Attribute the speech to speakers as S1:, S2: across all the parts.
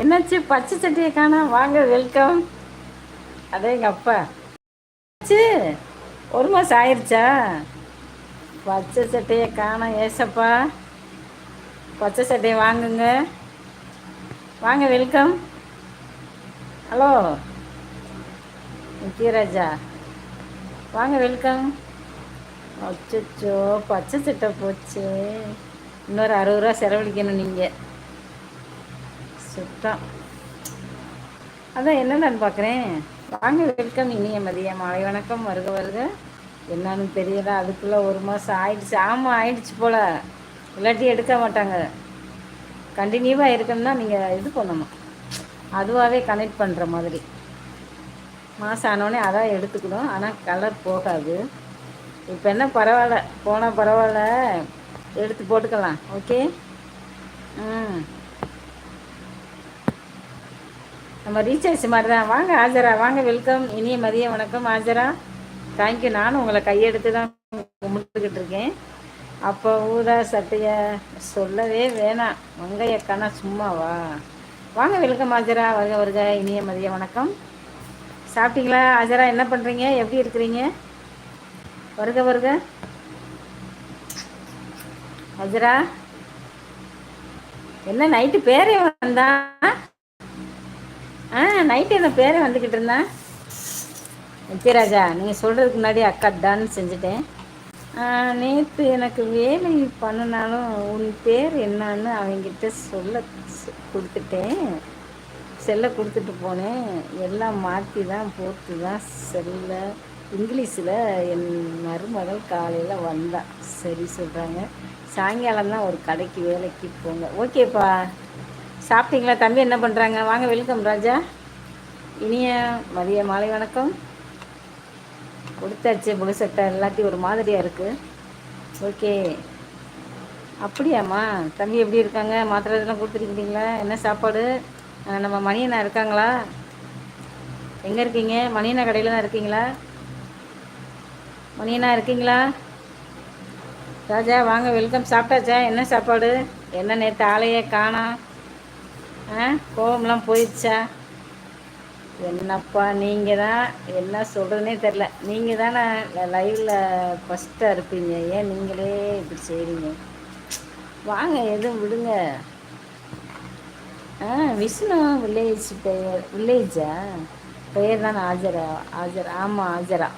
S1: என்னாச்சு? பச்சை சட்டியை காணா. வாங்க வெல்கம் அதே எங்கள் அப்பா. ச்சு ஒரு மாதம் ஆயிடுச்சா பச்சை சட்டையை காணோம் ஏசப்பா. பச்சை சட்டையை வாங்குங்க. வாங்க வெல்கம் ஹலோ. நித்யராஜா வாங்க வெல்கம் அச்சோ பச்சை சட்டை போச்சு. இன்னொரு அறுபது ரூபா செலவழிக்கணும் நீங்கள் சுத்தம் அதான் என்னென்னு பார்க்குறேன் வாங்க வெல்கம் இனிய மதிய மாலை. வணக்கம் வருக வருக. என்னன்னு தெரியல. அதுக்குள்ளே ஒரு மாதம் ஆயிடுச்சு. ஆமாம் ஆயிடுச்சு போல். இல்லாட்டி எடுக்க மாட்டாங்க. கண்டினியூவாக இருக்கணும்னா நீங்கள் இது பண்ணணும். அதுவாகவே கனெக்ட் பண்ணுற மாதிரி. மாதம் ஆனோடனே அதான் எடுத்துக்கணும். ஆனால் கலர் போகாது. இப்போ என்ன பரவாயில்ல. போனால் பரவாயில்ல. எடுத்து போட்டுக்கலாம். ஓகே ம். நம்ம ரீசார்ஜ் மாதிரி தான் வாங்க ஆஜரா வாங்க வெல்கம் இனிய மதிய வணக்கம் ஆஜரா. தேங்க்யூ நானும் உங்களை கையெடுத்து தான் கும்பிட்டுக்கிட்டு இருக்கேன். அப்போ ஊதா சட்டைய சொல்லவே வேணாம். மங்கையக்கான சும்மாவா? வாங்க வெல்கம் ஆஜரா. வருக வருக. இனிய மதிய வணக்கம். சாப்பிட்டீங்களா? ஆஜரா என்ன பண்ணுறீங்க எப்படி இருக்கிறீங்க? வருக வருக. ஆஜரா. என்ன நைட்டு பேரே வந்தா? ஆ நைட்டு என்ன பேரே வந்துக்கிட்டு இருந்தேன் நித்யராஜா நீங்கள் சொல்கிறதுக்கு முன்னாடி அக்கா டன் செஞ்சுட்டேன். நேற்று எனக்கு வேலை பண்ணினாலும் உன் பேர் என்னன்னு அவங்கிட்ட சொல்ல கொடுத்துட்டேன். செல்லை கொடுத்துட்டு போனேன். எல்லாம் மாற்றி தான் போட்டு தான் செல்ல இங்கிலீஷில் என் மருமகள் காலையில் வந்தான் சரி சொல்கிறாங்க சாயங்காலம் தான் ஒரு கடைக்கு வேலைக்கு போங்க. ஓகேப்பா. சாப்பிட்டீங்களா? தம்பி என்ன பண்ணுறாங்க வாங்க வெல்கம் ராஜா. இனிய மதிய மாலை வணக்கம். கொடுத்தாச்சு முழு சட்டை எல்லாத்தையும் ஒரு மாதிரியாக இருக்குது ஓகே. அப்படியாம்மா? தம்பி எப்படி இருக்காங்க? மாத்திரை இதெல்லாம் கொடுத்துருக்கீங்களா? என்ன சாப்பாடு? நம்ம மணியண்ணா இருக்காங்களா? எங்கே இருக்கீங்க? மணியண்ணா கடையில் தான் இருக்கீங்களா? மணியண்ணா இருக்கீங்களா? ராஜா வாங்க வெல்கம் சாப்பிட்டாச்சா? என்ன சாப்பாடு? என்ன நேற்று ஆலையே காணா ஆ? கோவம்லாம் போயிடுச்சா? என்னப்பா நீங்கள் தான் என்ன சொல்கிறதுனே தெரில. நீங்கள் தானே லைவில் ஃபஸ்ட்டாக இருப்பீங்க. ஏன் நீங்களே இப்படி செய்கிறீங்க வாங்க எதுவும் விடுங்க. ஆ விஷ்ணு வில்லேஜ் பெயர் வில்லேஜா பெயர் தானே ஆஜரா? ஆஜரா ஆமாம் ஆஜரா.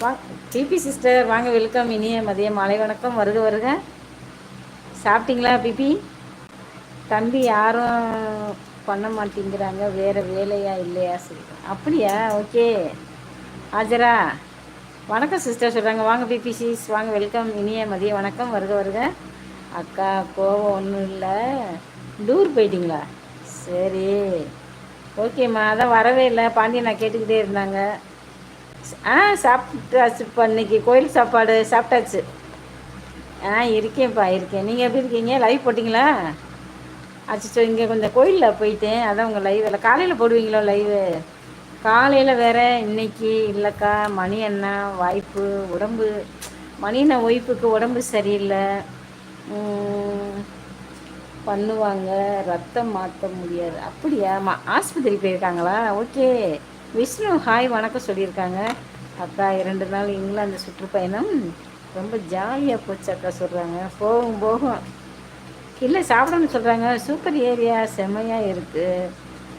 S1: வா பிபி சிஸ்டர் வாங்க வெல்கம் இனிய மதிய மாலை வணக்கம். வருக வருக. சாப்பிட்டீங்களா பிபி? தம்பி யாரும் பண்ண மாட்டேங்கிறாங்க வேறு வேலையா இல்லையா சொல்லுங்கள் அப்படியா? ஓகே. ஆஜரா. வணக்கம் சிஸ்டர் சொல்கிறாங்க வாங்க பிபிசிஸ். வாங்க வெல்கம். இனிய மதிய வணக்கம். வருக வருக. அக்கா கோவம் ஒன்றும் இல்லை. டூர் போயிட்டீங்களா? சரி. ஓகேம்மா. அதான் வரவே இல்லை. பாண்டியன் நான் கேட்டுக்கிட்டே இருந்தாங்க. ஆ சாப்பிட்டாச்சு இன்னைக்கு கோயில் சாப்பாடு சாப்பிட்டாச்சு. ஆ இருக்கேன்ப்பா இருக்கேன். நீங்கள் எப்படி இருக்கீங்க? லைவ் போட்டிங்களா? அச்சோ இங்கே கொஞ்சம் கோயிலில் போயிட்டேன். அதான் உங்கள் லைவ் இல்லை காலையில் போடுவீங்களோ லைவு காலையில் வேற இன்னைக்கு இல்லைக்கா மணி அண்ணா வாய்ப்பு உடம்பு. மணி அண்ணா ஒய்ஃபுக்கு உடம்பு சரியில்லை. பண்ணுவாங்க. ரத்தம் மாற்ற முடியாது. அப்படியா? மா ஆஸ்பத்திரி போயிருக்காங்களா? ஓகே. விஷ்ணு ஹாய் வணக்கம் சொல்லியிருக்காங்க. அக்கா இரண்டு நாள் இங்கிலாந்து சுற்றுப்பயணம். ரொம்ப ஜாலியாக போச்சு அக்கா சொல்கிறாங்க போகும் போகும். இல்லை சாப்பிடணும்னு சொல்கிறாங்க சூப்பர் ஏரியா செம்மையாக இருக்குது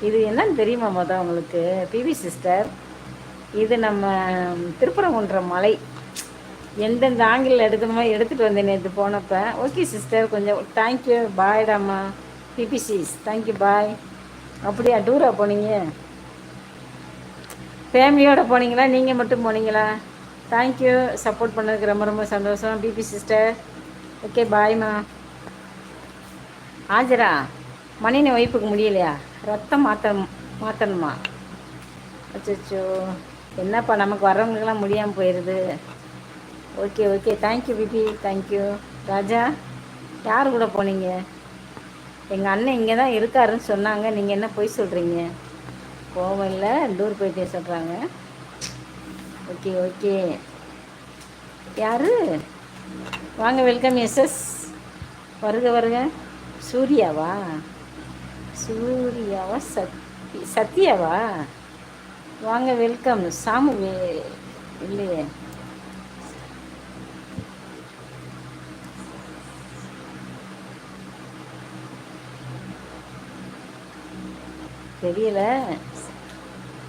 S1: இது என்னன்னு தெரியுமா மொதல் உங்களுக்கு? பிவி சிஸ்டர் இது நம்ம திருப்பரங்குன்ற மலை. எந்தெந்த ஆங்கிளில் எடுக்கணுமோ எடுத்துகிட்டு வந்தேன் நேற்று போனப்போ. ஓகே சிஸ்டர் கொஞ்சம் தேங்க்யூ பாய்டாம்மா பிபிசிஸ் தேங்க்யூ பாய் அப்படியா டூராக போனீங்க? ஃபேமிலியோடு போனீங்களா? நீங்கள் மட்டும் போனீங்களா? தேங்க்யூ சப்போர்ட் பண்ணதுக்கு ரொம்ப ரொம்ப சந்தோஷம். பிபி சிஸ்டர் ஓகே பாய்மா ஆஜரா? மணினி ஒய்ஃபுக்கு முடியலையா? ரத்தம் மாற்ற மாற்றணுமா அச்சோ என்னப்பா நமக்கு வர்றவங்களுக்கெல்லாம் முடியாமல் போயிடுது ஓகே ஓகே. தேங்க்யூ பிபி. தேங்க்யூ ராஜா யார் கூட போனீங்க? எங்கள் அண்ணன் இங்கே தான் இருக்காருன்னு சொன்னாங்க. நீங்கள் என்ன போய் சொல்கிறீங்க கோவம் இல்லை. டூர் போயிட்டே சொல்கிறாங்க ஓகே ஓகே. யார்? வாங்க வெல்கம் எஸ்எஸ் வருக வருக. சூர்யாவா? சூர்யாவா? சத்தி சத்யாவா? வாங்க வெல்கம் சாமு வே இல்லையே. தெரியல.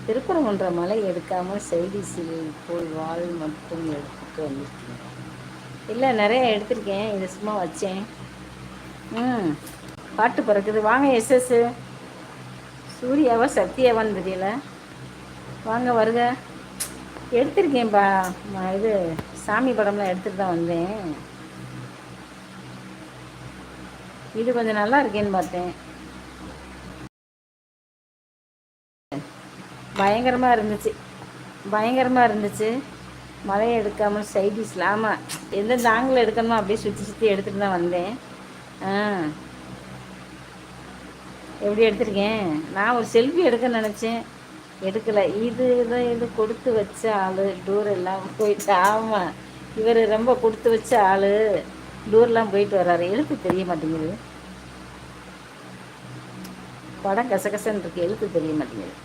S1: திருப்பரங்குன்ற மலை எடுக்காமல் சைடிஸில் போய் வாழ் மட்டும் எடுத்துட்டு வந்திருக்கேன் இல்லை நிறைய எடுத்திருக்கேன். இதை சும்மா வச்சேன். ம். பாட்டு பிறக்குது. வாங்க எஸ்எஸ் சூர்யாவா சத்யாவான்னு தெரியல வாங்க வருக. எடுத்திருக்கேன்ப்பா இது சாமி படம்லாம் எடுத்துகிட்டு தான் வந்தேன். இது கொஞ்சம் நல்லா இருக்கேன்னு பார்த்தேன். பயங்கரமாக இருந்துச்சு. பயங்கரமாக இருந்துச்சு. மழையை எடுக்காமல் சைடிஸில் ஆமாம் எந்தெந்த ஆங்கிள் எடுக்கணுமோ அப்படியே சுற்றி சுற்றி எடுத்துகிட்டு தான் வந்தேன். ஆ. எப்படி எடுத்திருக்கேன்? நான் ஒரு செல்ஃபி எடுக்க நினச்சேன். எடுக்கலை. இது தான் இது கொடுத்து வச்ச ஆள். டூர் எல்லாம் போயிட்டு. ஆமாம் இவர் ரொம்ப கொடுத்து வச்ச ஆள். டூர்லாம் போயிட்டு வர்றாரு. எழுத்து தெரிய மாட்டேங்குது. படம் கசகசன்னு இருக்கு. எழுத்து தெரிய மாட்டேங்குது.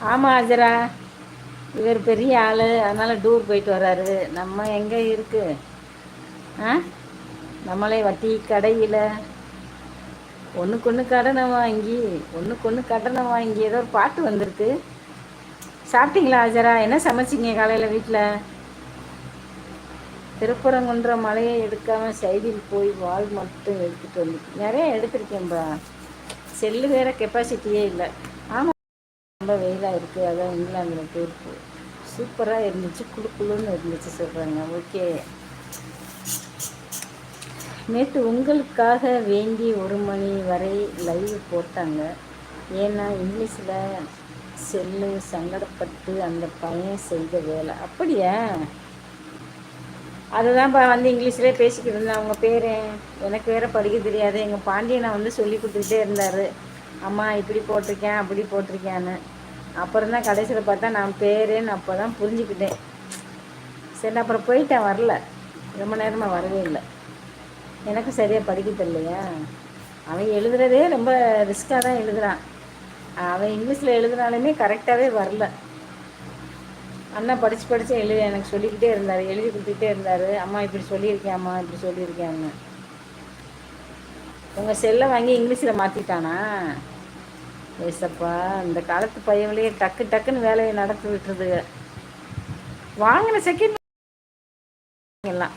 S1: ஆமாம் ஆஜரா. இவர் பெரிய ஆள். அதனால் டூர் போயிட்டு வர்றாரு. நம்ம எங்கே இருக்குது நம்மளே வட்டி கடையில். ஒன்றுக்கு ஒன்று கடனை வாங்கி ஒன்றுக்கு ஒன்று கடனை வாங்கி ஏதோ ஒரு பாட்டு வந்திருக்கு. சாப்பிட்டீங்களா ஆஜரா? என்ன சமைச்சிங்க காலையில் வீட்டில் திருப்பரங்குன்ற மலையை எடுக்காமல் சைடில் போய் வால் மட்டும் எடுத்துகிட்டு வந்து நிறைய எடுத்திருக்கேன்பா. செல்லு வேறு கெப்பாசிட்டியே இல்லை. ஆமாம் ரொம்ப வெயிலாக இருக்குது அதான் இங்கிலாந்தில் போயிருக்கு சூப்பராக இருந்துச்சு. குழு குழுன்னு இருந்துச்சு சொல்கிறாங்க ஓகே. நேற்று உங்களுக்காக வேண்டி ஒரு மணி வரை லைவ் போட்டாங்க. ஏன்னா இங்கிலீஷில் செல்லு சங்கடப்பட்டு அந்த பையன் செய்த வேலை. அப்படியா? அதுதான்ப்பா வந்து இங்கிலீஷ்லேயே பேசிக்கிட்டு இருந்தேன் அவங்க பேர்? எனக்கு வேற படிக்க தெரியாது. எங்கள் பாண்டியனை வந்து சொல்லி கொடுத்துக்கிட்டே இருந்தார். அம்மா இப்படி போட்டிருக்கேன் அப்படி போட்டிருக்கேன்னு. அப்புறம் தான் கடைசியில் பார்த்தா நான் பேருன்னு அப்போ தான் புரிஞ்சுக்கிட்டேன். சரி அப்புறம் போயிட்டேன். வரல. ரொம்ப நேரமாக வரவே இல்லை. எனக்கு சரியாக படிக்க தெரியலையா அவன் எழுதுறதே ரொம்ப ரிஸ்க்காக தான் எழுதுகிறான் அவன் இங்கிலீஷில் எழுதுனாலுமே கரெக்டாகவே வரல. அண்ணா படித்து படித்து எழுதி எனக்கு சொல்லிக்கிட்டே இருந்தார் எழுதி கொடுத்துக்கிட்டே இருந்தார். அம்மா இப்படி சொல்லியிருக்கேன் அம்மா இப்படி சொல்லியிருக்கேன்னு உங்கள் செல்லை வாங்கி இங்கிலீஷில் மாற்றிட்டானா ஏசப்பா இந்த காலத்து பையன்களையே டக்கு டக்குன்னு வேலையை நடத்தி விட்டுருது. வாங்கின செகண்ட் எல்லாம்.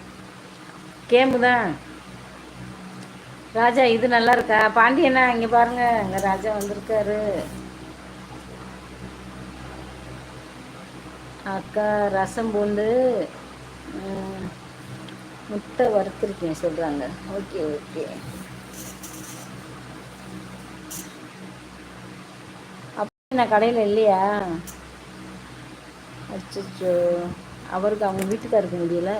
S1: கேமு தான். ராஜா இது நல்லா இருக்கா? பாண்டியண்ணா இங்கே பாருங்க. இங்கே ராஜா வந்திருக்காரு. அக்கா ரசம் பூண்டு முட்டை வறுத்துருக்கேன் சொல்கிறாங்க ஓகே ஓகே. அப்போ நான் கடையில் இல்லையா? அச்சோ அவருக்கு அவங்க வீட்டுக்காருக்கு முடியலை.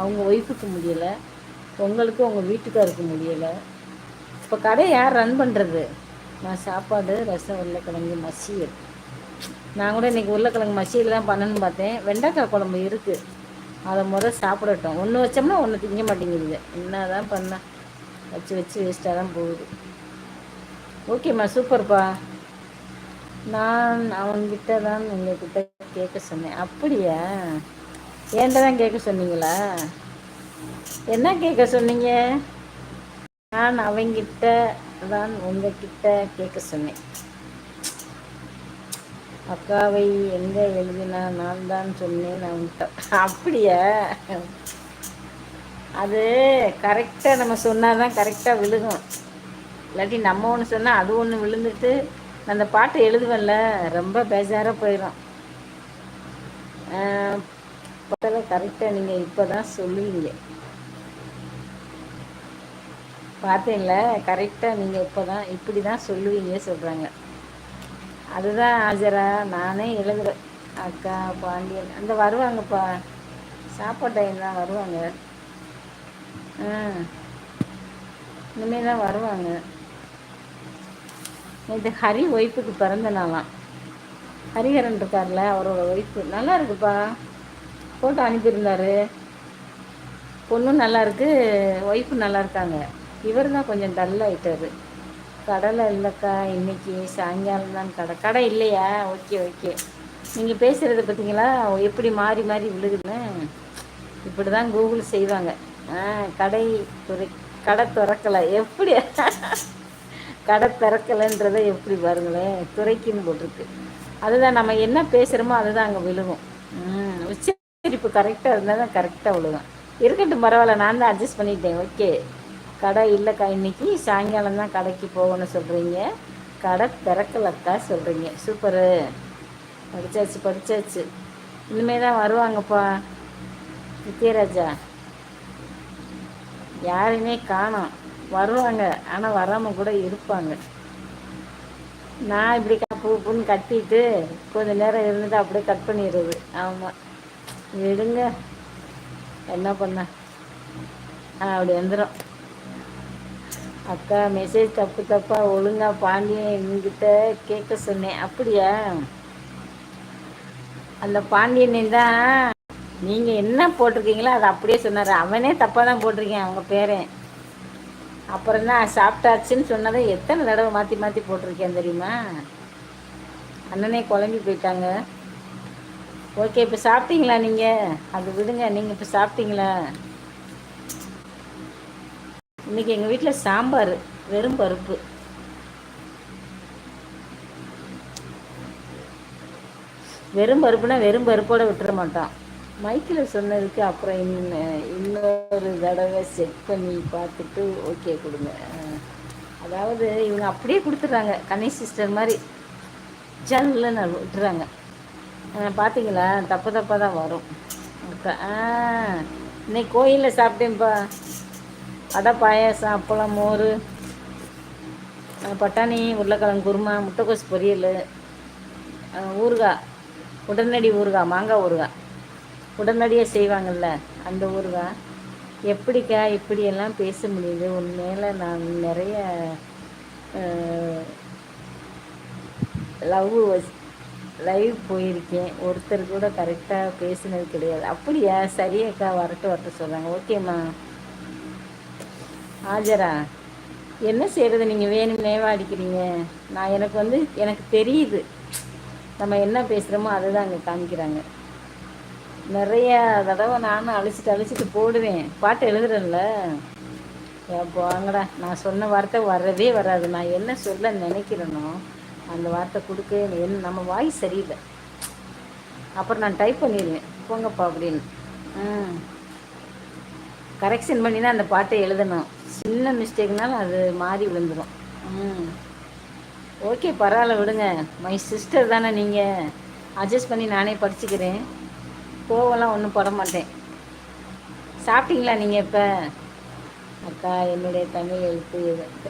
S1: அவங்க ஒய்ஃபுக்கு முடியலை. உங்களுக்கு உங்கள் வீட்டுக்காருக்கு முடியலை. இப்போ கடை யார் ரன் பண்ணுறது நான் சாப்பாடு ரசம் உருளைக்கிழங்கு மசியல். நான் கூட இன்றைக்கி உருளைக்கிழங்கு மசியல் தான் பண்ணணும்னு பார்த்தேன். வெண்டைக்காய் குழம்பு இருக்குது அதை முதல் சாப்பிடட்டும். ஒன்று வச்சோம்னா ஒன்று திங்க மாட்டேங்குது என்ன தான் பண்ண? வச்சு வச்சு வேஸ்ட்டாக தான் போகுது. ஓகேம்மா சூப்பர்ப்பா நான் அவன்கிட்ட தான் உங்கள்கிட்ட கேட்க சொன்னேன். அப்படியா? ஏன்ட தான் கேட்க சொன்னீங்களா? என்ன கேட்க சொன்னீங்க? நான் அவங்கிட்ட தான் உங்ககிட்ட கேட்க சொன்னேன். அக்காவை எங்கே எழுதினா நான் தான் சொன்னேன் அவன்கிட்ட. அப்படியா? அது கரெக்டாக நம்ம சொன்னால் தான் கரெக்டாக விழுகும். இல்லாட்டி நம்ம ஒன்று சொன்னால் அது ஒன்று விழுந்துட்டு அந்த பாட்டு எழுதுவேன்ல ரொம்ப பேஜாராக போயிடும் கரெக்டாக நீங்கள் இப்போ தான் சொல்லுவீங்க. பார்த்தீங்கள கரெக்டாக நீங்கள் இப்போ தான் இப்படி தான் சொல்லுவீங்க சொல்கிறாங்க அதுதான் ஆஜரா நானே எழுதுகிறேன் அக்கா பாண்டியன் அந்த வருவாங்கப்பா. சாப்பாடு டைம் தான் வருவாங்க. ஆ. இனிமேல் தான் வருவாங்க. இது ஹரி ஒய்ஃபுக்கு பிறந்த நாளாம். ஹரிஹரன் இருக்கார்ல அவரோட ஒய்ஃபு. நல்லா இருக்குப்பா. ஃபோட்டோ அனுப்பியிருந்தாரு. பொண்ணும் நல்லாயிருக்கு ஒய்ஃபும் நல்லா இருக்காங்க. இவர் தான் கொஞ்சம் டல் கடலை இல்லைக்கா இன்னைக்கு சாயங்காலம் தான் கடை. கடை இல்லையா? ஓகே ஓகே நீங்கள் பேசுகிறத பார்த்தீங்களா? எப்படி மாறி மாறி விழுகுதுன்னு? இப்படி தான் கூகுள் செய்வாங்க. ஆ கடை துறை கடை திறக்கலை. எப்படி? கடை திறக்கலைன்றதை எப்படி பாருங்களேன்? துறைக்குன்னு போட்டிருக்கு. அதுதான் நம்ம என்ன பேசுகிறோமோ அதுதான் அங்கே விழுகும். உச்ச இப்போ கரெக்டாக இருந்தால் தான் கரெக்டாக விழுகும் இருக்கட்டும் பரவாயில்ல நான் தான் அட்ஜஸ்ட் பண்ணிட்டேன். ஓகே கடை இல்லைக்கா இன்னைக்கு சாயங்காலம் தான் கடைக்கு போகணும்னு சொல்கிறீங்க கடை திறக்கலக்கா சொல்கிறீங்க சூப்பரு படித்தாச்சு படித்தாச்சு இனிமே தான் வருவாங்கப்பா வித்யராஜா யாரையுமே காணோம். வருவாங்க ஆனால் வராமல் கூட இருப்பாங்க. நான் இப்படி பூ பூன்னு கட்டிட்டு கொஞ்ச நேரம் இருந்துட்டு அப்படியே கட் பண்ணிடுறது. ஆமாம் விடுங்க. என்ன பண்ண? ஆ அப்படி வந்துடும் அக்கா மெசேஜ் தப்பு தப்பாக ஒழுங்கா பாண்டியன் என்கிட்ட கேட்க சொன்னேன். அப்படியா? அந்த பாண்டியன் தான் நீங்கள் என்ன போட்டிருக்கீங்களோ அதை அப்படியே சொன்னார். அவனே தப்பாக தான் போட்டிருக்கேன் அவங்க பேரன் அப்புறம் தான் சாப்பிட்டாச்சுன்னு சொன்னதை எத்தனை தடவை மாற்றி மாற்றி போட்டிருக்கேன் தெரியுமா? அண்ணனே குழம்பி போயிட்டாங்க. ஓகே இப்போ சாப்பிட்டீங்களா நீங்கள் அது விடுங்க நீங்கள் இப்போ சாப்பிட்டீங்களா? இன்னைக்கு எங்கள் வீட்டில் சாம்பார் வெறும் பருப்பு. வெறும் பருப்புனா வெறும் பருப்போடு விட்டுற மாட்டோம் மைக்கில் சொன்னதுக்கு அப்புறம் இன்னும் இன்னொரு தடவை செக் பண்ணி பார்த்துட்டு ஓகே கொடுங்க. அதாவது இவங்க அப்படியே கொடுத்துட்றாங்க கணேஷ் சிஸ்டர் மாதிரி. ஜல்லுன்னு விட்டுறாங்க. பார்த்தீங்களா தப்பு தப்பாக தான் வரும். ஆ இன்னைக்கு கோயிலில் சாப்பிட்டேன்ப்பா அடை பாயாசம் அப்பளம் மோர் பட்டாணி உருளைக்கிழங்கு குருமா முட்டைக்கோஸ் பொரியல் ஊறுகாய் உடனடி ஊறுகாய் மாங்காய் ஊறுகாய் உடனடியாக செய்வாங்கள்ல அந்த ஊறுகாய் எப்படிக்கா இப்படியெல்லாம் பேச முடியுது? உண்மையில் நான் நிறைய லவ் லைவ் போயிருக்கேன். ஒருத்தர் கூட கரெக்டாக பேசினது கிடையாது. அப்படியா சரியக்கா வரட்டு வரட்டு சொல்கிறாங்க ஓகேம்மா ஆஜரா என்ன செய்கிறது நீங்கள் வேணும்னே அடிக்கிறீங்க. நான் எனக்கு வந்து எனக்கு தெரியுது. நம்ம என்ன பேசுகிறோமோ அதை தான் அங்கே காமிக்கிறாங்க. நிறைய தடவை நானும் அழிச்சிட்டு அழிச்சிட்டு போடுவேன். பாட்டு எழுதுறேன்ல. போங்கடா நான் சொன்ன வார்த்தை வரவே வராது. நான் என்ன சொல்ல நினைக்கிறேனோ அந்த வார்த்தை கொடுக்க என்ன நம்ம வாய் சரியில்லை. அப்புறம் நான் டைப் பண்ணிடுவேன். போங்கப்பா அப்படின்னு. ம். கரெக்ஷன் பண்ணி தான் அந்த பாட்டை எழுதணும். சின்ன மிஸ்டேக்னாலும் அது மாறி விழுந்துடும் ம். ஓகே பரவாயில்ல விடுங்க. மை சிஸ்டர் தானே நீங்கள் அட்ஜஸ்ட் பண்ணி நானே படிச்சுக்கிறேன். கோவம்லாம் ஒன்றும் பட மாட்டேன். சாப்பிட்டீங்களா நீங்கள் இப்போ? அக்கா என்னுடைய தமிழ் எழுத்து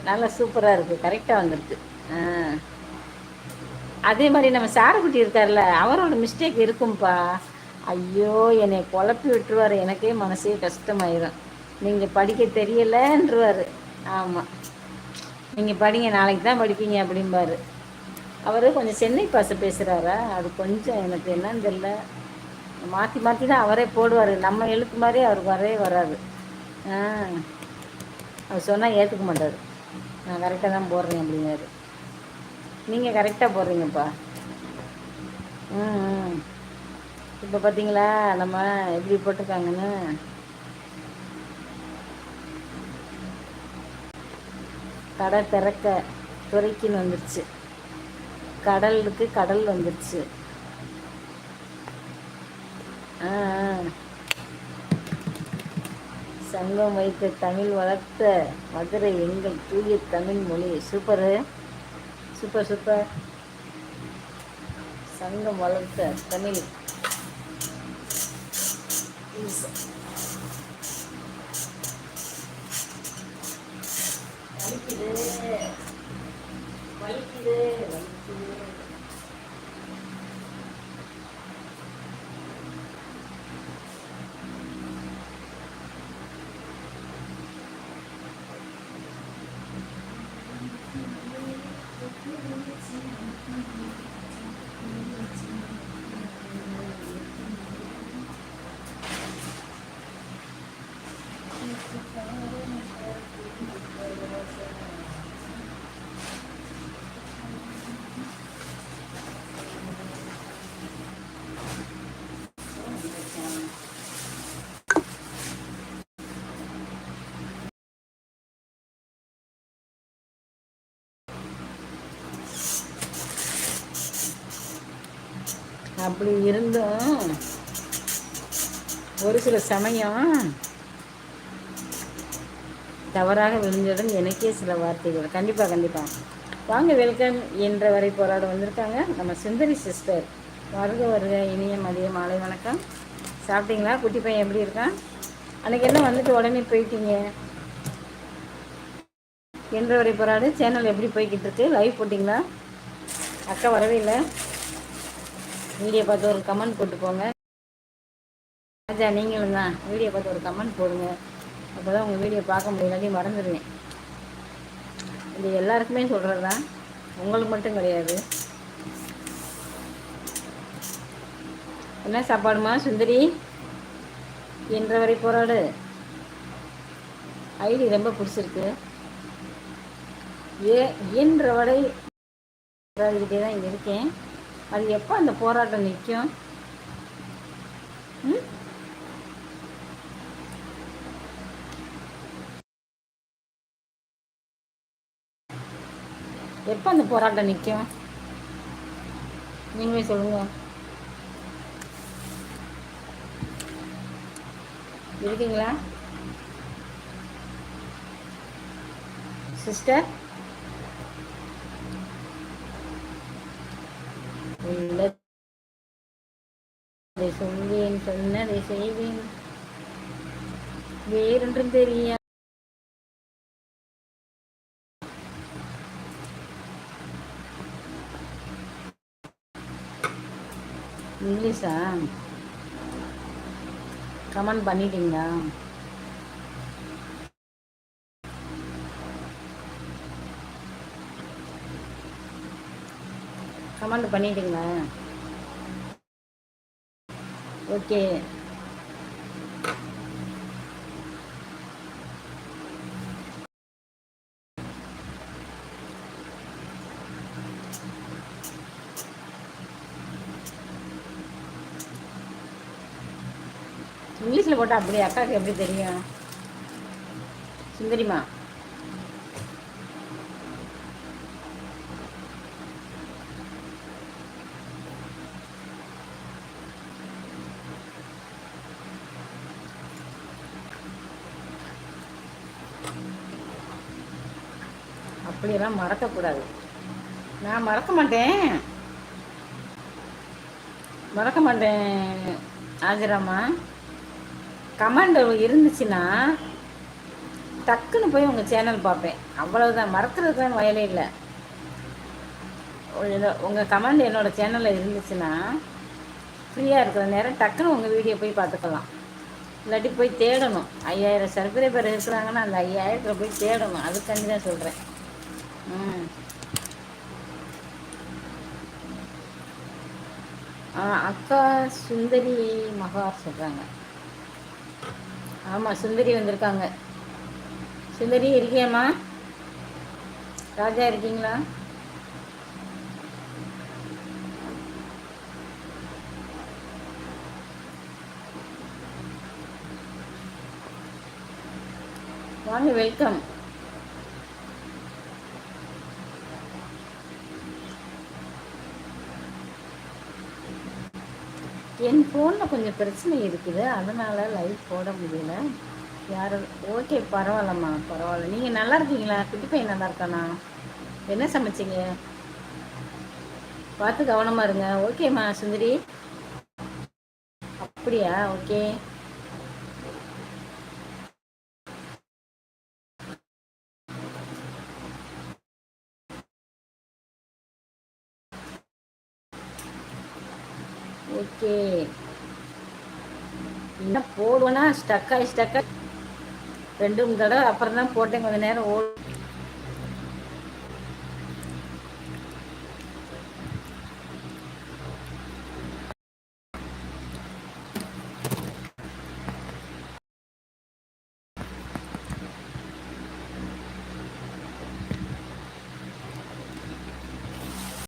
S1: நல்லா சூப்பராக இருக்குது கரெக்டாக வந்துருக்கு ஆ. அதே மாதிரி நம்ம சாரக்குட்டி இருக்கார்ல அவரோட மிஸ்டேக் இருக்கும்ப்பா ஐயோ என்னை குழப்பி விட்டுருவார். எனக்கே மனசே கஷ்டமாயிரும். நீங்கள் படிக்க தெரியலன்றவார். ஆமாம் நீங்கள் படிங்க நாளைக்கு தான் படிப்பீங்க அப்படிம்பாரு. அவர் கொஞ்சம் சென்னை பாச பேசுகிறாரா அது கொஞ்சம் எனக்கு என்னன்னு தெரில மாற்றி மாற்றி தான் அவரே போடுவார். நம்ம எழுத்து மாதிரி அவர் வரவே வராது. ஆ. அவர் சொன்னால் ஏற்றுக்க மாட்டார். நான் கரெக்டாக தான் போடுறேன் அப்படிங்கிறாரு நீங்கள் கரெக்டாக போடுறீங்கப்பா. ம் இப்போ பார்த்தீங்களா நம்ம எப்படி போட்டிருக்காங்கன்னு? கடை திறக்க துறைக்குன்னு வந்துருச்சு. கடலுக்கு கடல் வந்துருச்சு. சங்கம் வைத்த தமிழ் வளர்த்த மதுரை எங்கள் தூய தமிழ் மொழி சூப்பரு. சூப்பர் சூப்பர் சங்கம் வளர்த்த தமிழ். வலிக்குது வலிக்குது வலிக்குது. அப்படி இருந்தும் ஒரு சில சமயம் தவறாக விழுந்ததும் எனக்கே சில வார்த்தைகள். கண்டிப்பாக கண்டிப்பாக வாங்க வெல்கம் என்ற வரை போராட வந்திருக்காங்க நம்ம சுந்தரி சிஸ்டர். வருக வருக இனிய மதிய மாலை வணக்கம். சாப்பிட்டீங்களா? குட்டி பையன் எப்படி இருக்கான்? அன்றைக்கி என்ன வந்துட்டு உடனே போயிட்டீங்க? என்ற வரை போராடு சேனல் எப்படி போய்கிட்டு இருக்கு? லைவ் போட்டிங்களா? அக்கா வரவே இல்லை. வீடியோ பார்த்து ஒரு கமெண்ட் போட்டு போங்க ராஜா நீங்களும் தான் வீடியோ பார்த்து ஒரு கமெண்ட் போடுங்க. அப்போ தான் உங்கள் வீடியோ பார்க்க முடியலாட்டி மறந்துடுவேன் இது எல்லாருக்குமே சொல்கிறது தான் உங்களுக்கு மட்டும் கிடையாது. என்ன சாப்பாடுமா சுந்தரி? என்ற வரை போராடு. ஐடி ரொம்ப பிடிச்சிருக்கு. ஏ இயன்ற வரை போராடிக்கிட்டே தான் இங்கே இருக்கேன். அது எப்போ அந்த போராட்டம் நிற்கும்? ம்? எப்போ அந்த போராட்டம் நிற்கும்? நீங்களே சொல்லுங்க. இருக்கீங்களா? சிஸ்டர்? சொல்வேன் சொன்னதை செய்வேன். வேறொன்றும் தெரியா. இங்கிலீஷா? கமெண்ட் பண்ணிட்டீங்களா? கமெண்ட் பண்ணிட்டீங்களா? ஓகே இங்கிலீஷில் போட்டால் அப்படி அக்காவுக்கு எப்படி தெரியும்? சுந்தரிமா அப்படியெல்லாம் மறக்கக்கூடாது. நான் மறக்க மாட்டேன். மறக்க மாட்டேன் ஆஜராமா. கமெண்ட் இருந்துச்சுன்னா டக்குன்னு போய் உங்கள் சேனல் பார்ப்பேன். அவ்வளவுதான் மறக்கிறதுக்கான வயலே இல்லை. உங்கள் கமெண்ட் என்னோடய சேனலில் இருந்துச்சுன்னா ஃப்ரீயாக இருக்கிற நேரம் டக்குன்னு உங்கள் வீடியோ போய் பார்த்துக்கலாம். இல்லாட்டி போய் தேடணும். ஐயாயிரம் சப்ஸ்கிரைபர் இருக்கிறாங்கன்னா அந்த ஐயாயிரத்தில் போய் தேடணும். அதுக்காண்டி தான் சொல்கிறேன் அக்கா சுந்தரி மகார் சொல்கிறாங்க ஆமாம் சுந்தரி வந்திருக்காங்க. சுந்தரி இருக்கியாம்மா? ராஜா இருக்கீங்களா? வாங்க வெல்கம். என் ஃபோனில் கொஞ்சம் பிரச்சனை இருக்குது. அதனால் லைவ் போட முடியல. யாரும் ஓகே பரவாயில்லம்மா பரவாயில்ல. நீங்கள் நல்லா இருக்கீங்களா? குட்டி பையன் நல்லா இருக்கானா? என்ன சமைச்சிங்க? பார்த்து கவனமாக இருங்க. ஓகேம்மா சுந்தரி? அப்படியா? Okay okay. என்ன போடுவேன்னா ஆகி ஸ்டக்காக ரெண்டு மூணு தடவை அப்புறம் தான் போட்டேன் கொஞ்சம் நேரம் ஓடும்